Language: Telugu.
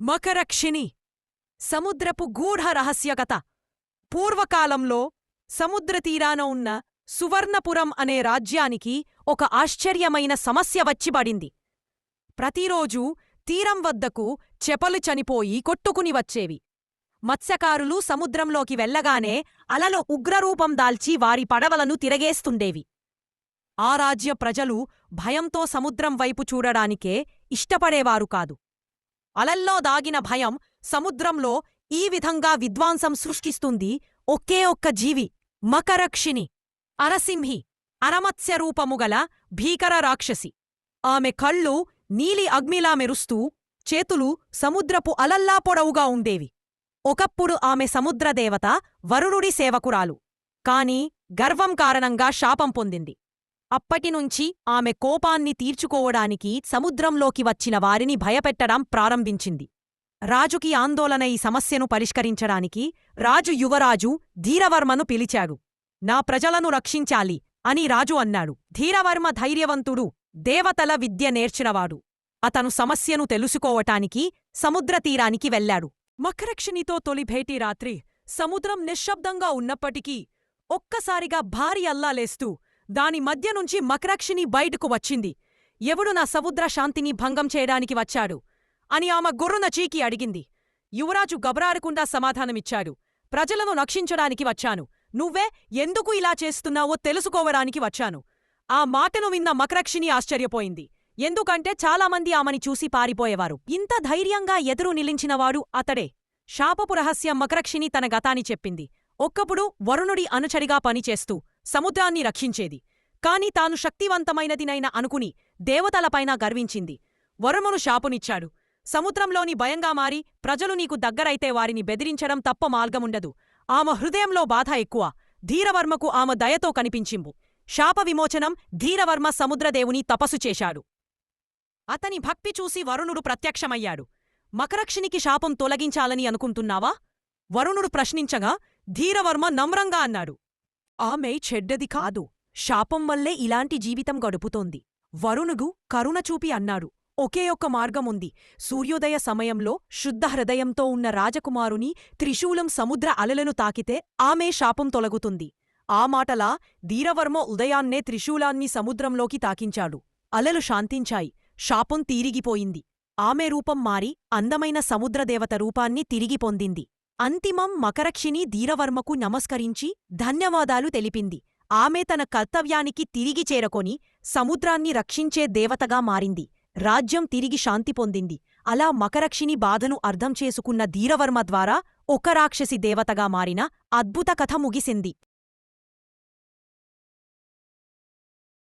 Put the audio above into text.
మకరక్షిణి సముద్రపు గూఢ రహస్యకథ పూర్వకాలంలో సముద్రతీరాన ఉన్న సువర్ణపురం అనే రాజ్యానికి ఒక ఆశ్చర్యమైన సమస్య వచ్చిబడింది ప్రతిరోజూ తీరం వద్దకు చెపలు చనిపోయి కొట్టుకుని వచ్చేవి. మత్స్యకారులు సముద్రంలోకి వెళ్ళగానే అలలు ఉగ్రరూపం దాల్చి వారి పడవలను తిరగేస్తుండేవి. ఆ రాజ్య ప్రజలు భయంతో సముద్రం వైపు చూడడానికే ఇష్టపడేవారు కాదు. అలల్లో దాగిన భయం సముద్రంలో ఈ విధంగా విద్వాంసం సృష్టిస్తుంది ఒకే ఒక్క జీవి మకరక్షిణి అరసింహి అరమత్స్యరూపముగల భీకర రాక్షసి. ఆమె కళ్ళు నీలి అగ్నిలా మెరుస్తూ చేతులు సముద్రపు అలల్లా పొడవుగా ఉండేవి. ఒకప్పుడు ఆమె సముద్రదేవత వరుణుడి సేవకురాలు. కాని గర్వం కారణంగా శాపం పొందింది. అప్పటినుంచి ఆమె కోపాన్ని తీర్చుకోవడానికి సముద్రంలోకి వచ్చిన వారిని భయపెట్టడం ప్రారంభించింది. రాజుకి ఆందోళన ఈ సమస్యను పరిష్కరించడానికి రాజు యువరాజు ధీరవర్మను పిలిచాడు. నా ప్రజలను రక్షించాలి అని రాజు అన్నాడు. ధీరవర్మ ధైర్యవంతుడు దేవతల విద్య నేర్చినవాడు. అతను సమస్యను తెలుసుకోవటానికి సముద్రతీరానికి వెళ్ళాడు మకరక్షిణితో తొలి భేటీ రాత్రి సముద్రం నిశ్శబ్దంగా ఉన్నప్పటికీ ఒక్కసారిగా భారీ అల్లాలేస్తూ దాని మధ్య నుంచి మకరక్షిని బయటకు వచ్చింది. ఎవడు నా సముద్ర శాంతిని భంగం చేయడానికి వచ్చాడు? అని ఆమె గొర్రున చీకి అడిగింది. యువరాజు గబరారకుండా సమాధానమిచ్చాడు. ప్రజలను రక్షించడానికి వచ్చాను. నువ్వే ఎందుకు ఇలా చేస్తున్నావో తెలుసుకోవడానికి వచ్చాను. ఆ మాటను విన్న మకరక్షిని ఆశ్చర్యపోయింది. ఎందుకంటే చాలామంది ఆమెని చూసి పారిపోయేవారు. ఇంత ధైర్యంగా ఎదురు నిలించినవాడు అతడే. శాపపు రహస్యం మకరక్షిని తన గతాని చెప్పింది. ఒక్కప్పుడు వరుణుడి అనుచరిగా పనిచేస్తూ సముద్రాన్ని రక్షించేది కాని తాను శక్తివంతమైనదినైన అనుకుని దేవతలపైన గర్వించింది. వరుమును శాపునిచ్చాడు. సముద్రంలోని భయంగా మారి ప్రజలు నీకు దగ్గరైతే వారిని బెదిరించడం తప్ప మార్గముండదు. ఆమె హృదయంలో బాధ ఎక్కువ. ధీరవర్మకు ఆమె దయతో కనిపించింబు శాప విమోచనం ధీరవర్మ సముద్రదేవుని తపస్సు చేశాడు. అతని భక్తి చూసి వరుణుడు ప్రత్యక్షమయ్యాడు. మకరక్షినికి శాపం తొలగించాలని అనుకుంటున్నావా? వరుణుడు ప్రశ్నించగా ధీరవర్మ నమ్రంగా అన్నాడు. ఆమె చెడ్డది కాదు. శాపం వల్లే ఇలాంటి జీవితం గడుపుతోంది. వరుణుగు కరుణ చూపి అన్నాడు. ఒకే ఒక్క మార్గముంది. సూర్యోదయ సమయంలో శుద్ధ హృదయంతో ఉన్న రాజకుమారుని త్రిశూలం సముద్ర అలలను తాకితే ఆమె శాపం తొలగుతుంది. ఆ మాటలా ధీరవర్మ ఉదయాన్నే త్రిశూలాన్ని సముద్రంలోకి తాకించాడు. అలలు శాంతించాయి. శాపం తీరిగిపోయింది. ఆమె రూపం మారి అందమైన సముద్రదేవత రూపాన్ని తిరిగి పొందింది. అంతిమం మకరక్షిని ధీరవర్మకు నమస్కరించి ధన్యవాదాలు తెలిపింది. ఆమె తన కర్తవ్యానికి తిరిగి చేరకొని సముద్రాన్ని రక్షించే దేవతగా మారింది. రాజ్యం తిరిగి శాంతి పొందింది. అలా మకరక్షిని బాధను అర్థం చేసుకున్న ధీరవర్మ ద్వారా ఒక రాక్షసి దేవతగా మారిన అద్భుత కథ ముగిసింది.